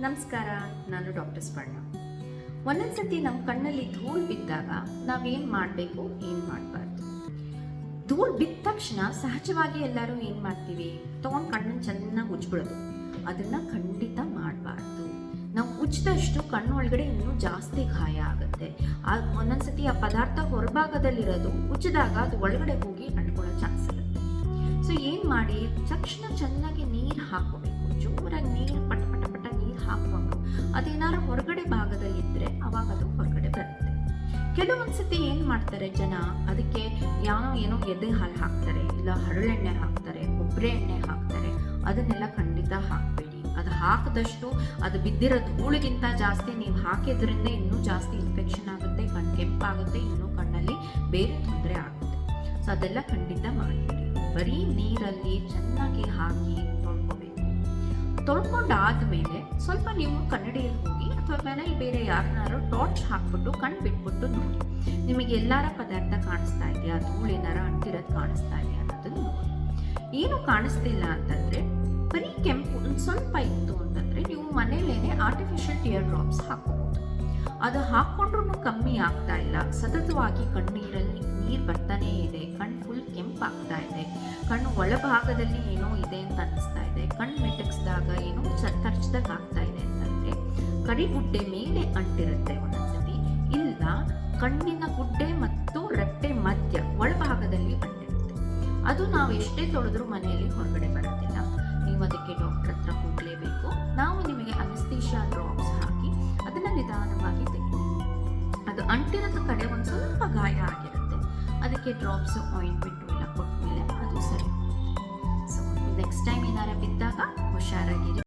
ನಮಸ್ಕಾರ, ನಾನು ಡಾಕ್ಟರ್ ಸ್ಪರ್ಣ. ಒಂದೊಂದ್ಸತಿ ನಮ್ಮ ಕಣ್ಣಲ್ಲಿ ಧೂಳು ಬಿದ್ದಾಗ ನಾವೇನು ಮಾಡಬೇಕು, ಏನು ಮಾಡಬಾರ್ದು? ಧೂಳು ಬಿದ್ದ ತಕ್ಷಣ ಸಹಜವಾಗಿ ಎಲ್ಲರೂ ಏನು ಮಾಡ್ತೀವಿ? ತೊಗೊಂಡು ಕಣ್ಣನ್ನು ಚೆನ್ನಾಗಿ ಉಜ್ಬಿಡೋದು ಅದನ್ನ ಖಂಡಿತ ಮಾಡಬಾರ್ದು. ನಾವು ಉಜ್ಜಿದಷ್ಟು ಕಣ್ಣು ಒಳಗಡೆ ಇನ್ನೂ ಜಾಸ್ತಿ ಗಾಯ ಆಗುತ್ತೆ. ಆ ಆ ಪದಾರ್ಥ ಹೊರಭಾಗದಲ್ಲಿರೋದು ಉಜ್ಜಿದಾಗ ಅದು ಒಳಗಡೆ ಹೋಗಿ ಅಂಟ್ಕೊಳ್ಳೋ ಚಾನ್ಸ್ ಇರುತ್ತೆ. ಸೊ, ಏನು ಮಾಡಿ? ತಕ್ಷಣ ಚೆನ್ನಾಗಿ ನೀರು ಹಾಕೋಬೇಕು ಜೋರಾಗಿ ನೀರು ಅದೇನಾದ್ರು ಹೊರಗಡೆ ಭಾಗದಲ್ಲಿ ಇದ್ರೆ ಅವಾಗ ಅದು ಹೊರಗಡೆ ಬರುತ್ತೆ. ಕೆಲವೊಂದ್ಸತಿ ಏನು ಮಾಡ್ತಾರೆ ಜನ, ಅದಕ್ಕೆ ಯಾವ ಏನೋ ಎದೆ ಹಾಲು ಹಾಕ್ತಾರೆ, ಇಲ್ಲ ಹರಳೆಣ್ಣೆ ಹಾಕ್ತಾರೆ ಕೊಬ್ಬರಿ ಎಣ್ಣೆ ಹಾಕ್ತಾರೆ, ಅದನ್ನೆಲ್ಲ ಖಂಡಿತ ಹಾಕಬೇಡಿ. ಅದು ಹಾಕದಷ್ಟು ಅದು ಬಿದ್ದಿರೋ ಧೂಳಿಗಿಂತ ಜಾಸ್ತಿ ನೀವು ಹಾಕಿದ್ರಿಂದ ಇನ್ನೂ ಜಾಸ್ತಿ ಇನ್ಫೆಕ್ಷನ್ ಆಗುತ್ತೆ ಕಣ್ಣು ಕೆಂಪಾಗುತ್ತೆ, ಇನ್ನೂ ಕಣ್ಣಲ್ಲಿ ಬೇರೆ ತೊಂದರೆ ಆಗುತ್ತೆ. ಸೊ ಅದೆಲ್ಲ ಖಂಡಿತ ಮಾಡಬೇಡಿ. ಬರೀ ನೀರಲ್ಲಿ ಚೆನ್ನಾಗಿ ಹಾಕಿ ತೊಳ್ಕೊಬೇಕು. ತೊಳ್ಕೊಂಡಾದ್ಮೇಲೆ ಸ್ವಲ್ಪ ನೀವು ಕನ್ನಡಿಯಲ್ಲಿ ಹೋಗಿ ಅಥವಾ ಮನೇಲಿ ಬೇರೆ ಯಾರನ್ನಾರು ಟಾರ್ಚ್ ಹಾಕ್ಬಿಟ್ಟು ಕಣ್ಣು ಬಿಟ್ಬಿಟ್ಟು ನೋಡಿ. ನಿಮಗೆ ಎಲ್ಲರ ಪದಾರ್ಥ ಕಾಣಿಸ್ತಾ ಇದೆಯಾ? ಧೂಳು ಏನಾರ ಅಂಟಿರೋದು ಕಾಣಿಸ್ತಾ ಇದೆಯಾ ಅನ್ನೋದನ್ನು ನೋಡಿ. ಏನು ಕಾಣಿಸ್ತಿಲ್ಲ ಅಂತಂದ್ರೆ ಬರೀ ಕೆಂಪು ಸ್ವಲ್ಪ ಇತ್ತು ಅಂತಂದ್ರೆ ನೀವು ಮನೇಲೇನೆ ಆರ್ಟಿಫಿಷಿಯಲ್ ಟಿಯರ್ ಡ್ರಾಪ್ಸ್ ಹಾಕ್ಬೋದು. ಅದು ಹಾಕ್ಕೊಂಡ್ರೂ ಕಮ್ಮಿ ಆಗ್ತಾ ಇಲ್ಲ. ಸತತವಾಗಿ ಕಣ್ಣೀರಲ್ಲಿ ನೀರು ಬರ್ತಾನೇ ಇದೆ ಕಣ್ಣು ಫುಲ್ ಕೆಂಪಾಗ್ತಾ ಇದೆ. ಕಣ್ಣು ಒಳಭಾಗದಲ್ಲಿ ಏನೋ ಇದೆ ಅಂತ ಅನಿಸ್ತಾ ಇದೆ. ಕಣ್ಣು ಮೆಟಕ್ಸ್ದಾಗ ಏನೋ ತರ್ಚ್ದಾಗ ಆಗ್ತಾ ಇದೆ ಅಂತಂದ್ರೆ ಕರಿಗುಡ್ಡೆ ಮೇಲೆ ಅಂಟಿರುತ್ತೆ ಒಂದೊಂದ್ಸತಿ. ಇಲ್ಲ, ಕಣ್ಣಿನ ಗುಡ್ಡೆ ಮತ್ತು ರಟ್ಟೆ ಮಧ್ಯ ಒಳಭಾಗದಲ್ಲಿ ಅಂಟಿರುತ್ತೆ. ಅದು ನಾವು ಎಷ್ಟೇ ತೊಳೆದ್ರೂ ಮನೆಯಲ್ಲಿ ಹೊರಗಡೆ ಬರೋದಿಲ್ಲ. ನೀವು ಅದಕ್ಕೆ ಡಾಕ್ಟರ್ ಹತ್ರ ಹೋಗಲೇಬೇಕು. ನಾವು ನಿಮಗೆ ಅನಸ್ತೀಶಾ ಡ್ರಾಪ್ಸ್ ಹಾಕಿ, ಅದನ್ನು ನಿಧಾನವಾಗಿ ತೆಗೆದು ಅದು ಅಂಟಿರೋದ ಕಡೆ ಒಂದು ಸ್ವಲ್ಪ ಗಾಯ ಆಗಿರುತ್ತೆ ಅದಕ್ಕೆ ಡ್ರಾಪ್ಸು ಆಯಿಂಟ್ಮೆಂಟು ಎಲ್ಲ ಕೊಟ್ಮೇಲೆ ಅದು ಸರಿ